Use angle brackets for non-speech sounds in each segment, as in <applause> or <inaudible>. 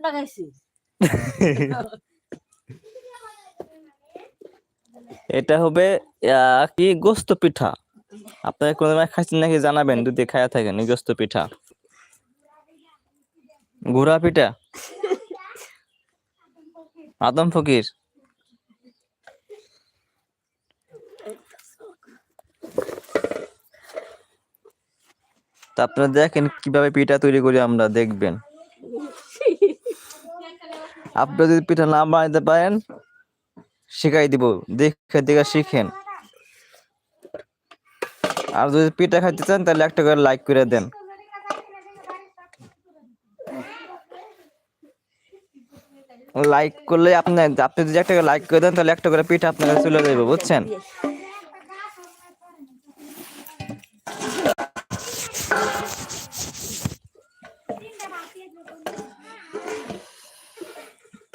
লাগাইছি। এটা হবে কি গোস্ত পিঠা? আপনারা কোনো খাইছেন নাকি জানাবেন যদি খায়া থাকেন গোস্ত পিঠা। ঘোড়া পিঠা? আদম ফকির। তা আপনারা দেখেন কীভাবে পিঠা তৈরি করি আমরা দেখবেন। <laughs> আপনারা যদি পিঠা না বানাইতে পারেন, শিখাই দিব। দেখে দেখে শিখেন। আর যদি পিঠা খাইতে চান, তাহলে একটা করে লাইক করে দেন। লাইক করলে আপনি আপনি যদি একটা করে লাইক করে দেন, তাহলে একটা করে পিঠা আপনার চলে যাবে বুঝছেন?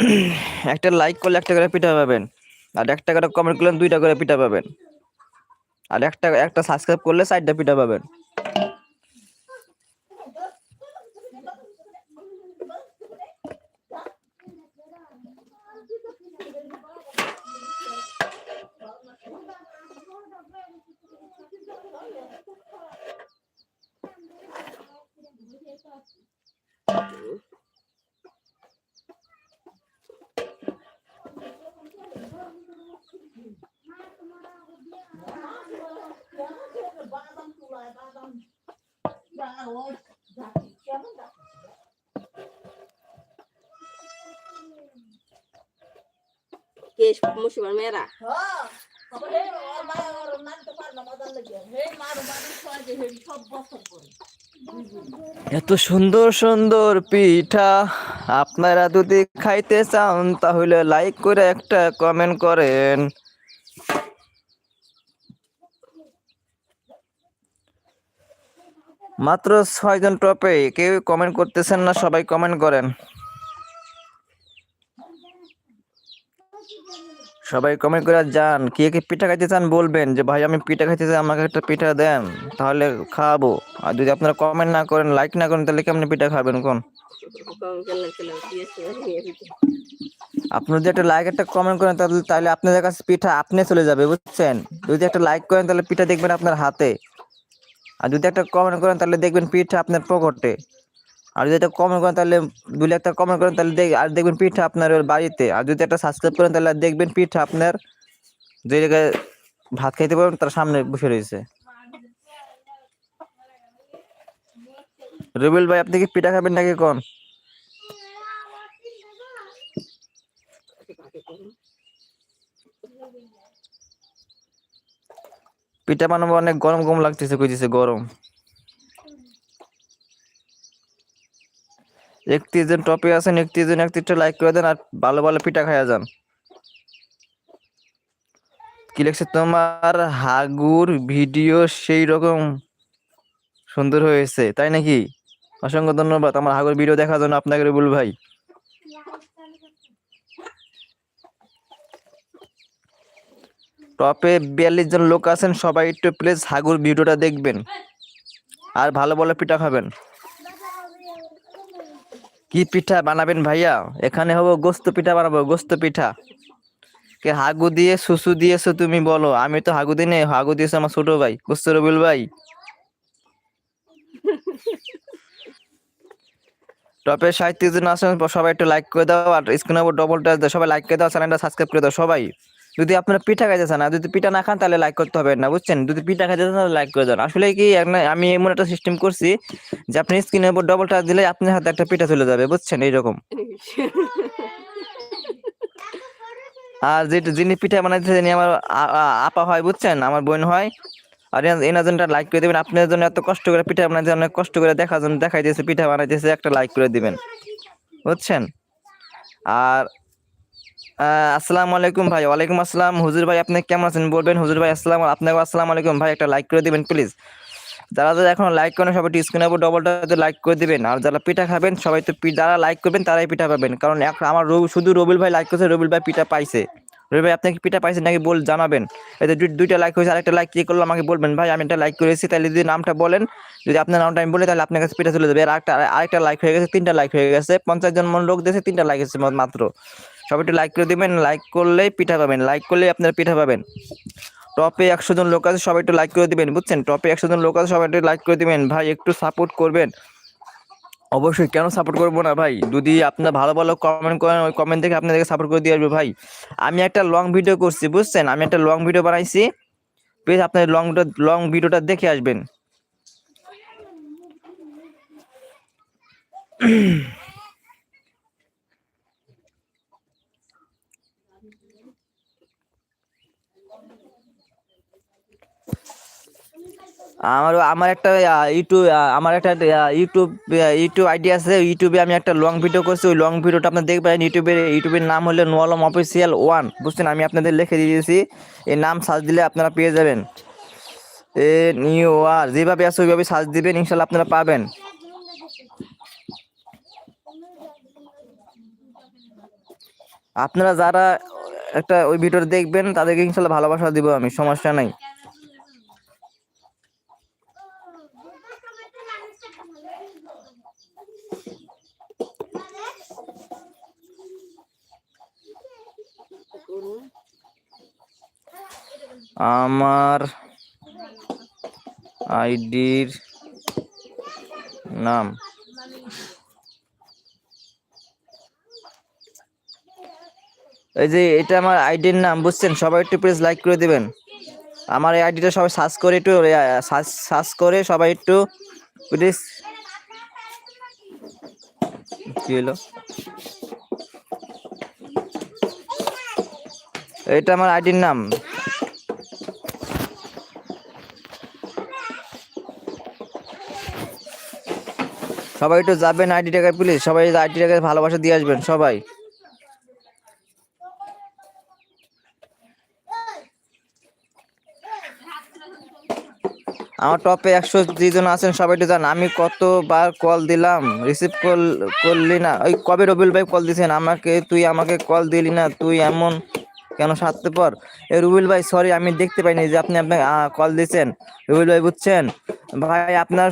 <clears throat> একটা লাইক করলে একটা করে পিঠা পাবেন। আর একটা করে কমেন্ট করলে দুইটা করে পিঠা পাবেন। আর একটা একটা সাবস্ক্রাইব করলে চারটা পিঠা পাবেন। মেয়েরা। এত সুন্দর সুন্দর পিঠা। আপনারা যদি খাইতে চান, তাহলে লাইক করে একটা কমেন্ট করেন। মাত্র ছয়জন টপে, কেউ কমেন্ট করতেছেন না, সবাই কমেন্ট করেন। সবাই কমেন্ট করে যান। কে কে পিঠা খাইতে চান বলবেন যে, ভাই, আমি পিঠা খাইতে চাই, আমাকে একটা পিঠা দেন, তাহলে খাওয়াবো আর যদি আপনারা কমেন্ট না করেন লাইক না করেন, তাহলে কেমনি পিঠা খাবেন কোন? আপনি যদি একটা লাইক একটা কমেন্ট করেন, তাহলে তাহলে আপনাদের কাছে পিঠা আপনি চলে যাবে, বুঝছেন? যদি একটা লাইক করেন, তাহলে পিঠা দেখবেন আপনার হাতে। আর যদি একটা কমেন্ট করেন, তাহলে দেখবেন পিঠা আপনার পকেটে। আর যদি একটা কমেন্ট করেন তাহলে দুই একটা কমেন্ট করেন তাহলে আর দেখবেন পিঠা আপনার বাড়িতে। আর যদি একটা সাবস্ক্রাইব করেন তাহলে দেখবেন পিঠা আপনার যে জায়গায় ভাত খাইতে পারবেন তার সামনে বসে রয়েছে। রবিল ভাই, আপনি কি পিঠা খাবেন নাকি কোন? পিঠা বানাবো অনেক গরম গরম লাগতেছে, কইতেছে গরম। একত্রিশ জন টপে আছেন একত্রিশ জন একত্রিশটা লাইক করে দেন আর ভালো ভালো পিঠা খাইয়া যান। কি লিখছে তোমার? হাগুর ভিডিও সেই রকম সুন্দর হয়েছে, তাই নাকি? অসংখ্য ধন্যবাদ, আমার হাগুর ভিডিও দেখার জন্য আপনাকে রবুল ভাই। টপে বিয়াল্লিশ জন লোক আছেন, সবাই একটু প্লিজ হাগুর ভিডিওটা দেখবেন। আর ভালো ভালো পিঠা খাবেন। কি পিঠা বানাবেন ভাইয়া? এখানে হব গোস্ত পিঠা বানাবো গোস্ত পিঠা। কে হাগু দিয়ে সুসু দিয়েছ তুমি বলো। আমি তো হাগু দিই নাই, হাগু দিয়েছ আমার ছোট ভাই গোস্ত রবিল ভাই? টপের সাহিত্য জন আছেন সবাই একটু লাইক করে দাও আর স্ক্রিনে ডবল টাচ দাও সবাই লাইক করে দাও চ্যানেলটা সাবস্ক্রাইব করে দাও সবাই। যদি আপনারা পিঠা খাইতে চান যদি পিঠা না খান, তাহলে লাইক করতে হবে না, বুঝছেন? যদি পিঠা খাইতে চান, তাহলে লাইক করে দেন। আসলে কি, আমি এমন একটা সিস্টেম করছি যে আপনি স্ক্রিনের উপর ডবল টাচ দিলে আপনার হাতে একটা পিঠা চলে যাবে, বুঝছেন? এইরকম। আর যেটা যিনি পিঠা বানাইতে যিনি আমার আপা হয়, বুঝছেন? আমার বোন হয়। আর এনার জন্য লাইক করে দিবেন। আপনার জন্য এত কষ্ট করে পিঠা বানাইতে অনেক কষ্ট করে দেখার জন্য দেখাইতেছে, পিঠা বানাইতেছে, একটা লাইক করে দিবেন। বুঝছেন? আর আসসালামু আলাইকুম ভাই। ওয়ালাইকুম আসসালাম। হুজুর ভাই, আপনি কেমন আছেন? বলবেন, হুজুর ভাই, আসসালাম আপনাকে আসসালামু আলাইকুম। ভাই, একটা লাইক করে দিবেন প্লিজ যারা যারা এখন লাইক করেন সবাই স্ক্রিনের উপর ডবলটা লাইক করে দিবেন। আর যারা পিঠা খাবেন, সবাই তো যারা লাইক করবেন, তারাই পিঠা পাবেন। কারণ এখন আমার শুধু রবিল ভাই লাইক করছে রবিল ভাই পিঠা পাইছে। রবি ভাই, আপনি কি পিঠা পাইছেন নাকি বল জানাবেন। দুই- দুইটা লাইক হয়েছে, আরেকটা লাইক কি করল, আমাকে বলবেন। ভাই, আমি একটা লাইক করেছি তাহলে যদি নামটা বলেন, যদি আপনার নামটা আমি বলি, তাহলে আপনার কাছে পিঠা চলে যাবে। আর একটা আরেকটা লাইক হয়ে গেছে, তিনটা লাইক হয়ে গেছে। পঞ্চাশ জন মন লোক দিয়েছে, তিনটা লাইক হয়েছে মাত্র। সবাই একটু লাইক করে দেবেন লাইক করলেই পিঠা পাবেন লাইক করলেই আপনারা পিঠা পাবেন। টপে একশো জন লোক আছে, সবাই একটু লাইক করে দিবেন, বুঝছেন? টপে একশো জন লোক আছে, সবাই একটু লাইক করে দিবেন। ভাই, একটু সাপোর্ট করবেন। অবশ্যই, কেন সাপোর্ট করব না ভাই? যদি আপনার ভালো ভালো কমেন্ট করেন, ওই কমেন্ট থেকে আপনাদেরকে সাপোর্ট করে দিয়ে আসবে ভাই। আমি একটা লং ভিডিও করছি, বুঝছেন? আমি একটা লং ভিডিও বানাইছি। প্লিজ আপনার লং লং ভিডিওটা দেখে আসবেন। আমার আমার একটা ইউটিউব আমার একটা ইউটিউব ইউটিউব আইডি আছে। ইউটিউবে আমি একটা লং ভিডিও করছি। ওই লং ভিডিওটা আপনার দেখবেন। ইউটিউবের ইউটিউবের নাম হলো নোয়ালম অফিসিয়াল ওয়ান বুঝছেন? আমি আপনাদের লিখে দিয়ে দিয়েছি। এই নাম সার্চ দিলে আপনারা পেয়ে যাবেন। এ নিউ আর যেভাবে আছে, ওইভাবে সার্চ দিবেন। ইনশাল্লাহ আপনারা পাবেন। আপনারা যারা একটা ওই ভিডিওটা দেখবেন, তাদেরকে ইনশাল্লাহ ভালোবাসা দিব আমি। সমস্যা নাই। আমার আইডির নাম। এই যে এটা আমার আইডির নাম, বুঝছেন? সবাই একটু প্লিজ লাইক করে দিবেন। আমার এই আইডিটা সবাই সার্চ করে একটু সার্চ করে সবাই একটু প্লিজ কি হলো? এটা আমার আইডির নাম। সবাই একটু যাবেন আইডিটাকে প্লিজ সবাই আইডিটাকে ভালোবাসা দিয়ে আসবেন, সবাই। আমার টপে একশো জন আছেন, সবাই একটু জান, আমি কতবার কল দিলাম রিসিভ করলি না। ওই কবে রবিউল ভাই কল দিছেন? আমাকে, তুই আমাকে কল দিলি না, তুই এমন কেন সারতে পর? এ রুবেল ভাই সরি আমি দেখতে পাইনি যে আপনি আপনাকে কল দিয়েছেন। রুবিল ভাই, বুঝছেন? ভাই, আপনার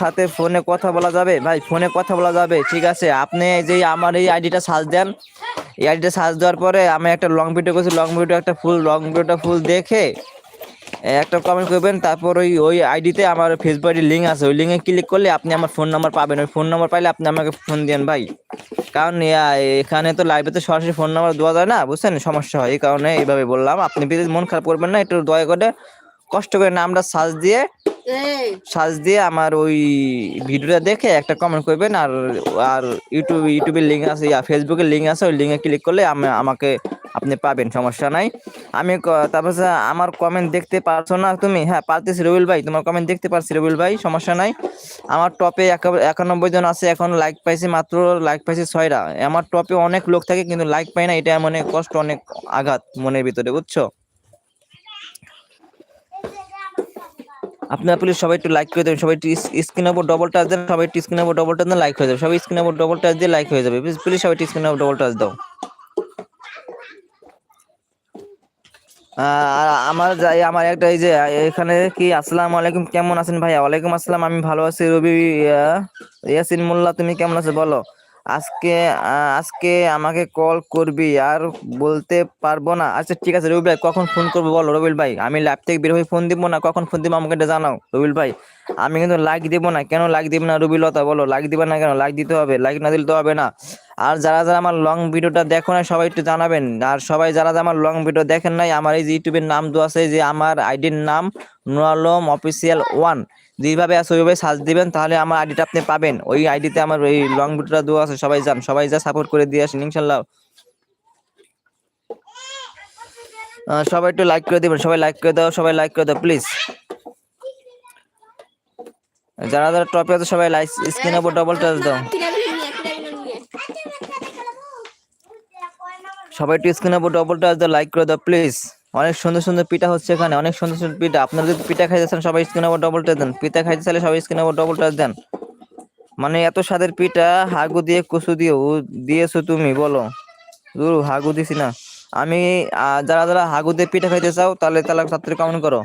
সাথে ফোনে কথা বলা যাবে? ভাই, ফোনে কথা বলা যাবে, ঠিক আছে? আপনি যে আমার এই আইডিটা সার্চ দেন। এই আইডিটা সার্চ দেওয়ার পরে আমি একটা লং ভিডিও করছি। লং ভিডিও একটা ফুল লং ভিডিওটা ফুল দেখে একটা কমেন্ট করবেন, তারপর ওই ওই আইডিতে আমার ফেসবুক আইডির লিঙ্ক আছে। ওই লিঙ্কে ক্লিক করলে আপনি আমার ফোন নাম্বার পাবেন। ওই ফোন নাম্বার পাইলে আপনি আমাকে ফোন দেন ভাই। কারণ এখানে তো লাইভে তো সরাসরি ফোন নাম্বার দেওয়া যায় না, বুঝছেন? সমস্যা হয়। এই কারণে এইভাবে বললাম। আপনি প্লিজ মন খারাপ করবেন না, একটু দয়া করে কষ্ট করে নামটা সার্চ দিয়ে সার্চ দিয়ে আমার ওই ভিডিওটা দেখে একটা কমেন্ট করবেন আর আর ইউটিউব ইউটিউবের লিঙ্ক আছে ইয়া ফেসবুকের লিঙ্ক আছে ওই লিঙ্কে ক্লিক করলে আমি আমাকে আপনি পাবেন সমস্যা নাই। আমি তারপর আমার কমেন্ট দেখতে পারছ না তুমি? হ্যাঁ পারতেছি রবিল ভাই তোমার কমেন্ট দেখতে পারছি রবিল ভাই সমস্যা নাই। আমার টপে একানব্বই জন আছে এখন লাইক পাইছি মাত্র লাইক পাইছি ছয়টা। আমার টপে অনেক লোক থাকে কিন্তু লাইক পাই না এটা মনে কষ্ট অনেক আঘাত মনের ভিতরে বুঝছ? আপনারা প্লিজ সবাই একটু লাইক করে দেবেন, সবাই একটু স্ক্রিন উপর ডবল টাচ দেন, সবাই একটু স্ক্রিন উপর ডবল টাচ দেন লাইক হয়ে যাবে। সবাই স্ক্রিন উপর ডবল টাচ দিয়ে লাইক হয়ে যাবে। প্লিজ প্লিজ সবাই স্ক্রিন উপর ডবল টাচ দাও। আর আমার যাই, আমার একটা এই যে, এখানে কি, আসসালামু আলাইকুম, কেমন আছেন ভাইয়া? ওয়ালাইকুম আসসালাম, আমি ভালো আছি, রবি ইয়াসিন মোল্লা, তুমি কেমন আছো? বলো। আজকে আজকে আমাকে কল করবি, আর বলতে পারব না। আচ্ছা ঠিক আছে রবিল ভাই কখন ফোন করব বলো রবিল ভাই? আমি ল্যাব থেকে বের হয়ে ফোন দিব না, কখন ফোন দিব আমাকে জানাও রবিল ভাই। আমি কিন্তু লাইক দিব না, কেন লাইক দিব না রবিলতা বলো? লাইক দিবে না কেন? লাইক দিতে হবে লাইক না দিলে তো হবে না। আর যারা যারা আমার লং ভিডিওটা দেখো না সবাই একটু জানাবেন। আর সবাই যারা আমার লং ভিডিও দেখেন নাই, আমার এই যে ইউটিউবের নাম দেওয়া আছে, যে আমার আইডির নাম নুরালম অফিসিয়াল ওয়ান যেভাবে আছে, ওইভাবে সার্চ দিবেন, তাহলে আমার আইডিটা আপনি পাবেন। ওই আইডিতে আমার ওই লং ভিডিওটা দেওয়া আছে, সবাই যান, সবাই যা সাপোর্ট করে দিয়ে আসেন, ইনশাল্লাহ। সবাই একটু লাইক করে দিবেন, সবাই লাইক করে দাও, সবাই লাইক করে দাও প্লিজ যারা যারা টপে আছে, সবাই লাইক স্ক্রিনের উপর ডবল টাচ দাও। সবাই একটু স্ক্রিনের উপর ডবল টাচ দাও লাইক করে দাও প্লিজ অনেক সুন্দর সুন্দর পিঠা হচ্ছে এখানে, অনেক সুন্দর সুন্দর পিঠা। আপনারা যদি পিঠা খাইতে চান, সবাই স্ক্রিনের উপর ডবল টাচ দেন। পিঠা খাইতে চাইলে সবাই স্ক্রিনের উপর ডবল টাচ দেন। মানে এত স্বাদের পিঠা, হাগু দিয়ে কচু দিয়ে দিয়েছ তুমি, বলো। দূর হাগু দিছি না। আমি যারা যারা হাগু দিয়ে পিঠা খাইতে চাও, তাহলে তাহলে ছাত্রী কমেন্ট করো।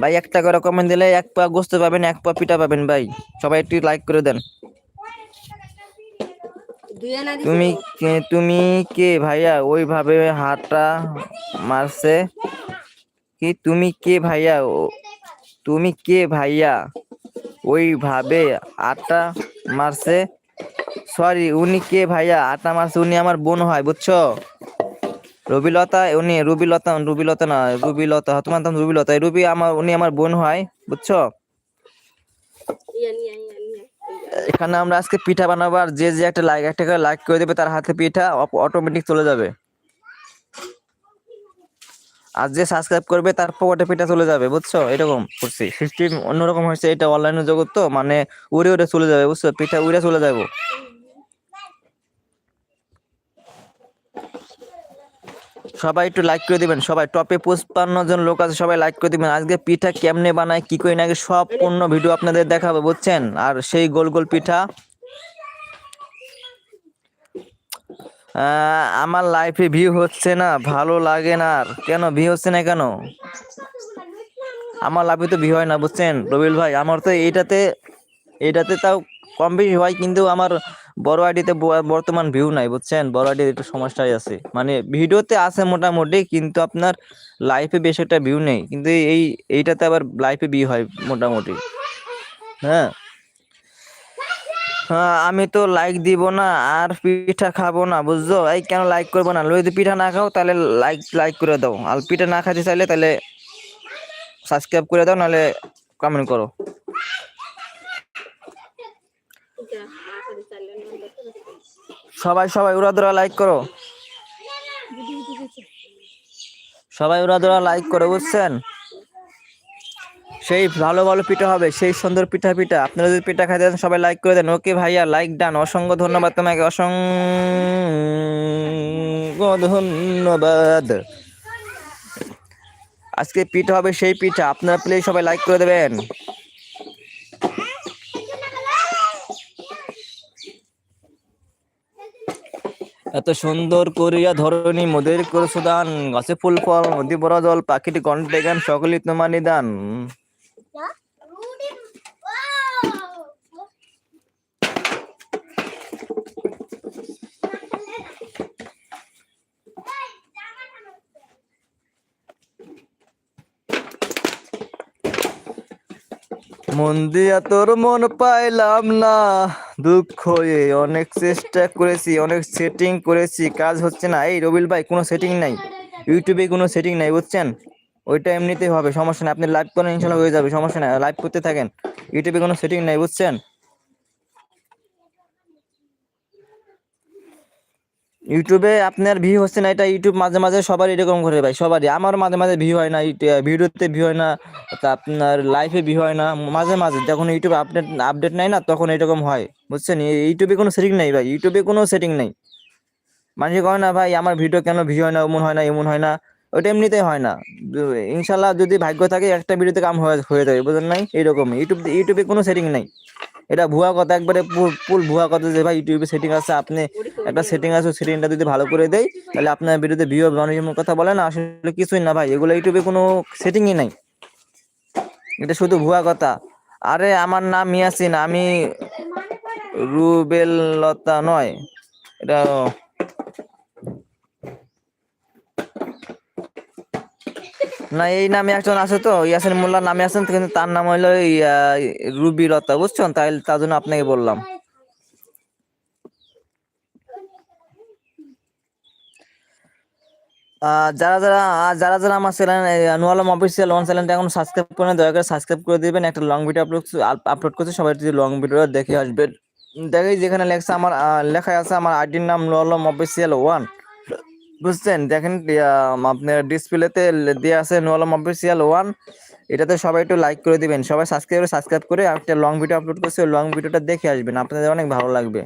ভাই, একটা করে কমেন্ট দিলে এক পা গোস্ত পাবেন, এক পা পিঠা পাবেন, ভাই। সবাই একটু লাইক করে দেন। তুমি তুমি কে ভাইয়া? ওইভাবে হাতটা মারছে। কি তুমি কে ভাইয়া? তুমি কে ভাইয়া? ওইভাবে আটা মারছে। সরি, উনি কে ভাইয়া? আটা মারছে, উনি আমার বোন হয়, বুঝছ? রবিলতা, উনি রুবিলতা রুবিলতা না, রুবিলতা, তোমার নাম রুবিলতা। রুবি আমার, উনি আমার বোন হয়, বুঝছ? এখানে আমরা আজকে পিঠা বানাবো আর যে যে একটা লাইক একটা করে লাইক করে দেবে তার হাতে পিঠা অটোমেটিক চলে যাবে। আর যে সাবস্ক্রাইব করবে তার পকেটে পিঠা চলে যাবে, বুঝছ? এরকম করছি। সিস্টেম অন্যরকম হয়েছে, এটা অনলাইনের জগৎ তো মানে উড়ে উড়ে চলে যাবে, বুঝছ? পিঠা উড়ে চলে যাব। সবাই একটু লাইক করে দিবেন, সবাই টপে পঁচপান্ন জন লোক আছে, সবাই লাইক করে দিবেন। আজকে পিঠা কেমনে বানায়, কি করে নাকি সব পূর্ণ ভিডিও আপনাদের দেখাবো, বুঝছেন? আর সেই গোল গোল পিঠা। আমার লাইফে ভিউ হচ্ছে না, ভালো লাগে না আর। কেন ভিউ হচ্ছে না কেন? আমার লাইফে তো ভিউ হয় না, বুঝছেন? রবিল ভাই, আমার তো এইটাতে এইটাতে তাও কম বেশি হয়, কিন্তু আমার বড় আইডিতে বর্তমান ভিউ নাই, বুঝছেন? বড় আইডিতে একটু সমস্যাই আছে। মানে ভিডিওতে আছে মোটামুটি, কিন্তু আপনার লাইফে বেশ একটা ভিউ নেই। কিন্তু এই, এইটাতে আবার লাইফে ভিউ হয় মোটামুটি। হ্যাঁ? হ্যাঁ আমি তো লাইক দিব না, আর পিঠা খাব না, বুঝছ? এই কেন লাইক করব না? যদি পিঠা না খাও, তাহলে লাইক লাইক করে দাও। আর পিঠা না খাইতে চাইলে তাহলে সাবস্ক্রাইব করে দাও, নাহলে কমেন্ট করো এটা আকারে চাইলে না সবাই সবাই উড়া ধরা লাইক করো। সবাই উড়া ধরা লাইক করো, বুঝছেন? সেই ভালো ভালো পিঠা হবে, সেই সুন্দর পিঠা পিঠা। আপনারা যদি পিঠা খাইতে চান, সবাই লাইক করে দেন। ওকে ভাইয়া লাইক ডান অসংখ্য ধন্যবাদ তোমাকে, অসংখ্য ধন্যবাদ। আজকে পিঠা হবে সেই পিঠা। আপনারা প্লিজ সবাই লাইক করে দেবেন। এত সুন্দর করিয়া ধরণী মোদের করে সুদান গাছে ফুল ফল, নদী বড় জল পাখিটি কণ্ঠে গান, সকলই তোমার নিদান মন দিয়া তোর মন পাইলাম না। দুঃখ এ, অনেক চেষ্টা করেছি, অনেক সেটিং করেছি, কাজ হচ্ছে না। এই রবিল ভাই, কোনো সেটিং নাই। ইউটিউবে কোনো সেটিং নাই, বুঝছেন? ওইটা এমনিতেই হবে, সমস্যা নেই। আপনি লাইভ করেন, ইনশাল্লাহ হয়ে যাবে, সমস্যা নেই। লাইভ করতে থাকেন ইউটিউবে কোনো সেটিং নাই, বুঝছেন? ইউটিউবে আপনার ভিউ হচ্ছে না, এটা ইউটিউব মাঝে মাঝে সবার এরকম করে ভাই, সবারই। আমার মাঝে মাঝে ভিউ হয় না ভিডিওতে ভিউ হয় না, তা আপনার লাইফে ভিউ হয় না, মাঝে মাঝে যখন ইউটিউবে আপডেট আপডেট নাই না, তখন এরকম হয়, বুঝছেন? ইউটিউবে কোনো সেটিং নাই ভাই ইউটিউবে কোনো সেটিং নেই। মানুষ কয় না, ভাই, আমার ভিডিও কেন ভিউ হয় না, এমন হয় না, এমন হয় না? ওটা এমনিতেই হয় না। ইনশাল্লাহ যদি ভাগ্য থাকে, একটা ভিডিওতে কাম হয়ে হয়ে যাবে, বুঝলেন নাই? এইরকম ইউটিউব ইউটিউবে কোনো সেটিং নাই। এটা ভুয়া কথা, একবারে ফুল ভুয়া কথা যে ভাই ইউটিউবে সেটিং আছে, আপনি একটা সেটিং আছে সেটিংটা যদি ভালো করে দেয় তাহলে আপনার ভিডিওতে ভিউ অনেক কথা বলে না, আসলে কিছুই না ভাই, এগুলো ইউটিউবে কোনো সেটিংই নাই। এটা শুধু ভুয়া কথা। আরে আমার নাম ইয়াসিন, আমি রুবেলতা নয়। এটা না, এই নামে একজন আছে তো, ইয়াসিন মোল্লার নামে আছেন, কিন্তু তার নাম হলো রুবি লতা, বুঝছেন? তাই, তার জন্য আপনাকে বললাম। যারা যারা যারা যারা আমার চ্যানেল নুয়ালম অফিসিয়াল ওয়ান চ্যানেলটা এখন সাবস্ক্রাইব করে দয়া করে সাবস্ক্রাইব করে দিবেন। একটা লং ভিডিও আপলোড আপলোড করছে, সবাই যদি লং ভিডিও দেখে আসবেন দেখেই যেখানে লেখা, আমার লেখা আছে, আমার আইডির নাম নুয়ালম অফিসিয়াল ওয়ান বুঝছেন? দেখেন আপনার ডিসপ্লেতে দেওয়া আছে নুয়ালম অফিসিয়াল ওয়ান এটাতে সবাই একটু লাইক করে দিবেন। সবাই সাবস্ক্রাইব করে সাবস্ক্রাইব করে একটা লং ভিডিও আপলোড করছে। ওই লং ভিডিওটা দেখে আসবেন। আপনাদের অনেক ভালো লাগবে।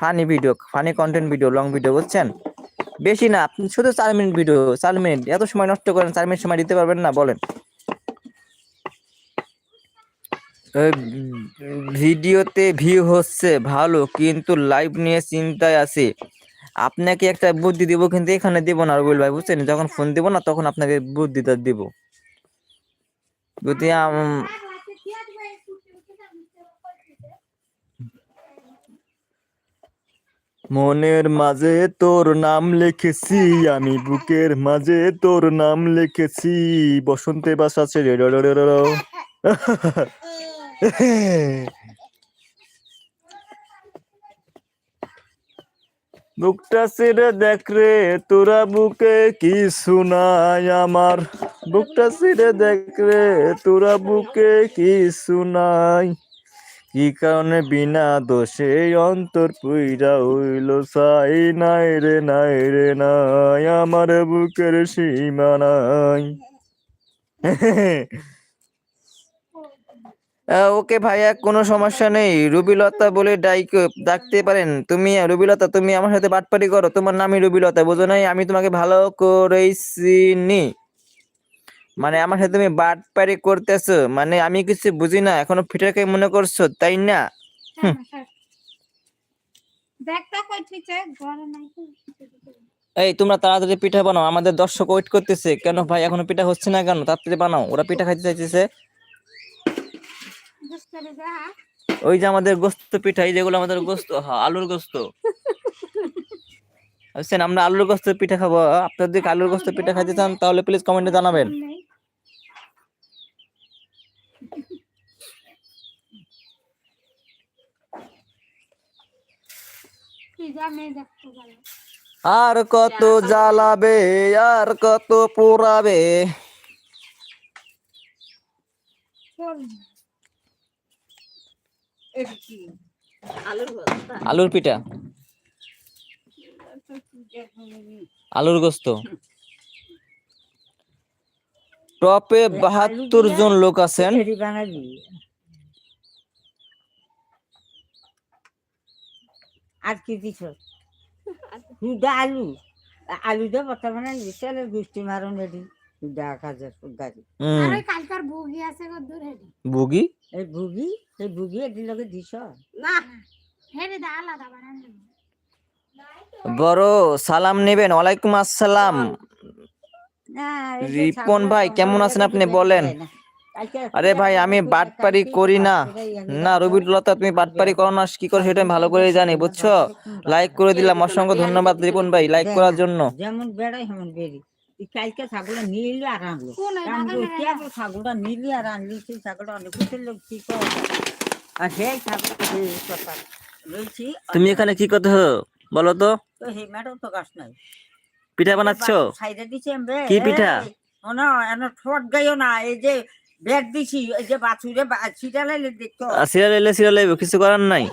Funny video funny content video long video বুঝছেন? বেশি না, আপনি শুধু চার মিনিট ভিডিও চার মিনিট এত সময় নষ্ট করেন, চার মিনিট সময় দিতে পারবেন না, বলেন। ভিডিওতে ভিউ হচ্ছে ভালো, কিন্তু লাইভ নিয়ে চিন্তায় আছি। আপনাকে একটা বুদ্ধি দিব কিন্তু এখানে দিব না রবিল ভাই বুঝছেন? যখন ফোন দিব না তখন আপনাকে বুদ্ধিটা দিব। যদি মনের মাঝে তোর নাম লিখেছি আমি বুকের মাঝে তোর নাম লিখেছি বসন্তে বাসা ছেড়ে <laughs> <laughs> র র র র র। বুকটা ছেড়ে দেখ রে, তোরা বুকে কি শোনাই আমার। বুকটা ছেড়ে দেখ রে, তোরা বুকে কি শোনাই কি কারণে বিনা দোষে অন্তর পুইরা হইল? সাই নাই রে নাই রে, নাই, আমার বুকের সীমা নাই। <laughs> ওকে ভাইয়া কোনো সমস্যা নেই। রুবিলতা বলে ডাইক ডাকতে পারেন। তুমি রুবিলতা তুমি আমার সাথে বাটপারি করো। তোমার নামই রুবিলতা বোঝো নাই? আমি তোমাকে ভালো করেই চিনি মানে আমার সাথে তুমি বাটপারি করতেছো। মানে আমি কিছু বুঝি না এখনও ফিটারকে মনে করছ তাই না? ঘরে নাই তো। এই তোমরা তাড়াতাড়ি পিঠা বানাও। আমাদের দর্শক ওয়েট করতেছে। কেন ভাই এখনও পিঠা হচ্ছে না কেন? তাড়াতাড়ি বানাও। ওরা পিঠা খাইতে চাইতেছে। ওই যে আমাদের গোস্ত পিঠা এই যেগুলো আমাদের গোস্ত আলুর গোস্ত। বুঝছেন আমরা আলুর গোস্ত পিঠা খাব। আপনার যদি আলুর গোস্ত পিঠা খাইতে চান, তাহলে প্লিজ কমেন্টে জানাবেন। আর কত জ্বালাবে, আর কত পোড়াবে। আলুর পিঠা। আলুর গোস্ত। টপে বাহাত্তর জন লোক আছেন। আর কি দিছ হুদা আলু। আলু দিয়ে বর্তমানে বিশাল গুষ্টি মারণ রেডি হুদা কাজের গাড়ি। কালকার আছে গো দূর হেডি। বুগি? এই ভুগি এই ভুগি লগে দিছ না হেডি দা আলাদা বানান দেবো বড় সালাম নেবেন ওয়ালাইকুম আসসালাম। না, এই যে রিপন ভাই, কেমন আছেন আপনি বলেন? আরে ভাই আমি বাটপারি করি না। না রবিউলতা তুমি বাটপারি করো না কি করো সেটা আমি ভালো করে জানি বুঝছ? লাইক করে দিলাম অসংখ্য ধন্যবাদ রিপন ভাই লাইক করার জন্য। যেমন বেড়াই হেমন এই কালকে ছাগলটা নিলি আর আনলো। ছাগলটা নিলি আর আনলি? সেই ছাগলটা অনেক কিছু লোক কি আর সেই ছাগল সেই কথা বলছি তুমি এখানে কি করতে বলো তো। সেই ম্যাডাম তো গাছ নাই। পিঠা বানাচ্ছ? সাইডে দিছি এমবে। কি পিঠা? ও না এন ঠোঁট গাইও না এই যে ব্যাগ দিছি এই যে বাছুরে লাইলে দেখতো সিরিয়াল এলে সিরিয়াল এলে কিছু করার নাই।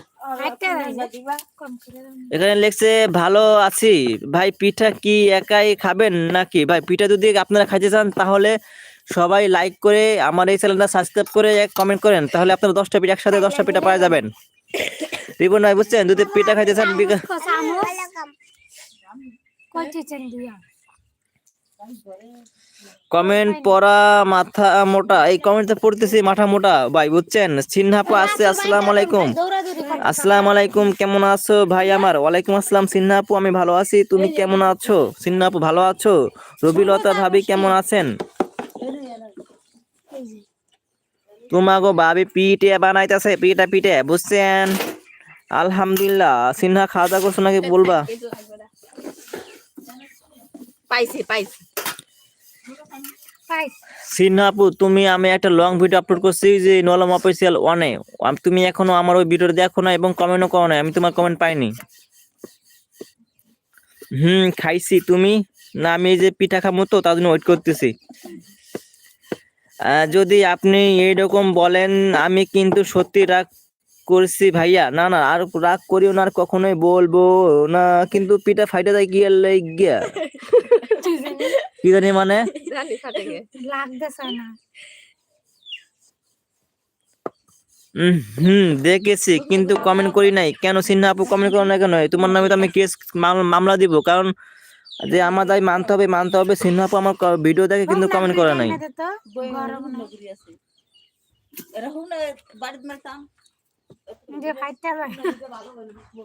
এখানে লেখছে ভালো আছি। ভাই পিঠা কি একাই খাবেন নাকি? ভাই পিঠা যদি আপনারা খাইতে চান তাহলে সবাই লাইক করে আমার এই চ্যানেলটা সাবস্ক্রাইব করে কমেন্ট করেন। তাহলে আপনারা দশটা পিঠা একসাথে দশটা পিঠা পাওয়া যাবেন। রিপন ভাই বুঝছেন? যদি পিঠা খাইতে চান বিকা- কমেন্ট পড়া মাথা মোটা এই কমেন্টটা পড়তেছি মাথা মোটা ভাই বুঝছেন সিনহাপা আসছে আসসালামু আলাইকুম আসসালামু আলাইকুম কেমন আছো ভাই আমার ওয়ালাইকুম আসসালাম সিন্নাপু আমি ভালো আছি তুমি কেমন আছো সিন্নাপু ভালো আছো রবিলতা ভাবি কেমন আছেন তোমাগো ভাবি পিঠে বানাইতেছে পিঠা পিঠে বুঝছেন আলহামদুলিল্লাহ সিনহা খাওয়া দাওয়া করছ নাকি বলবা। পাইছি পাইছি সিনহাপু তুমি আমি একটা লং ভিডিও আপলোড করছি যে নলম অফিসিয়াল ওয়ানে তুমি এখনও আমার ওই ভিডিওটা দেখো না এবং কমেন্টও করো না আমি তোমার কমেন্ট পাইনি। হুম খাইছি। তুমি? না আমি এই যে পিঠা খাব তো তার জন্য ওয়েট করতেছি। যদি আপনি এইরকম বলেন আমি কিন্তু সত্যি রাগ করছি ভাইয়া। না না আর রাগ করিও না আর কখনোই বলব না কিন্তু পিঠা ফাইটা যায় গিয়ে গিয়া। <laughs> কি জানি মানে জানি ফাটে গে লাগতেছে না হুম দেখেছি কিন্তু কমেন্ট করি নাই কেন সিনহা আপু কমেন্ট করো না কেন তোমার নামে তো আমি কেস মামলা দিব কারণ যে আমার দায় মানতে হবে মানতে হবে সিনহা আপু আমার ভিডিও দেখে কিন্তু কমেন্ট করে নাই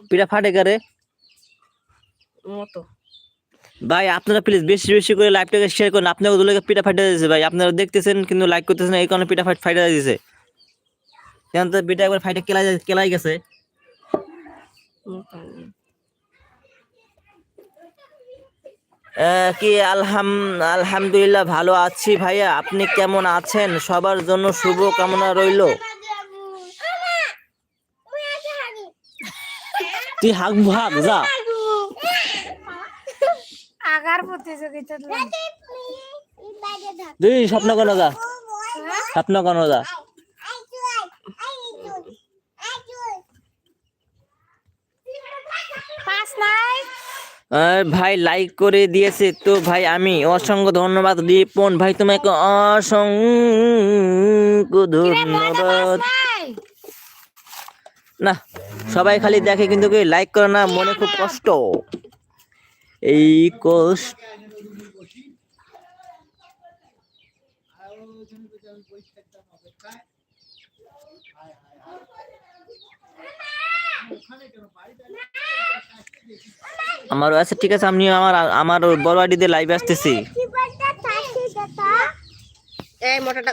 পিঠা ফাটে কারে মতো ভাই, আপনারা প্লিজ বেশি বেশি করে লাইভটাকে শেয়ার করুন। আপনাকে দুলে পিঠা ফাটে দিয়েছে ভাই। আপনারা দেখতেছেন কিন্তু লাইক করতেছেন এই কারণে পিঠা ফাট ফাইটে দিয়েছে। কেন তো পিঠা একবার ফাইটে কেলাই কেলাই গেছে। কি আলহাম আলহামদুলিল্লাহ ভালো আছি ভাইয়া। আপনি কেমন আছেন? সবার জন্য শুভ কামনা রইল। তুই হাগ ভাগ, যা। আগার প্রতিযোগিতা তুই স্বপ্ন কেন যা? স্বপ্ন কেন যা? ভাই লাইক করে দিয়েছে তো ভাই আমি। অসংখ্য ধন্যবাদ রিপন ভাই তোমাকে অসংখ্য ধন্যবাদ। না সবাই খালি দেখে কিন্তু লাইক করে না মনে খুব কষ্ট। এই কষ্ট আমার আচ্ছা ঠিক আছে আমি আমার আমার বড় আইডিতে লাইভে আসতেছি। এই মোটাটা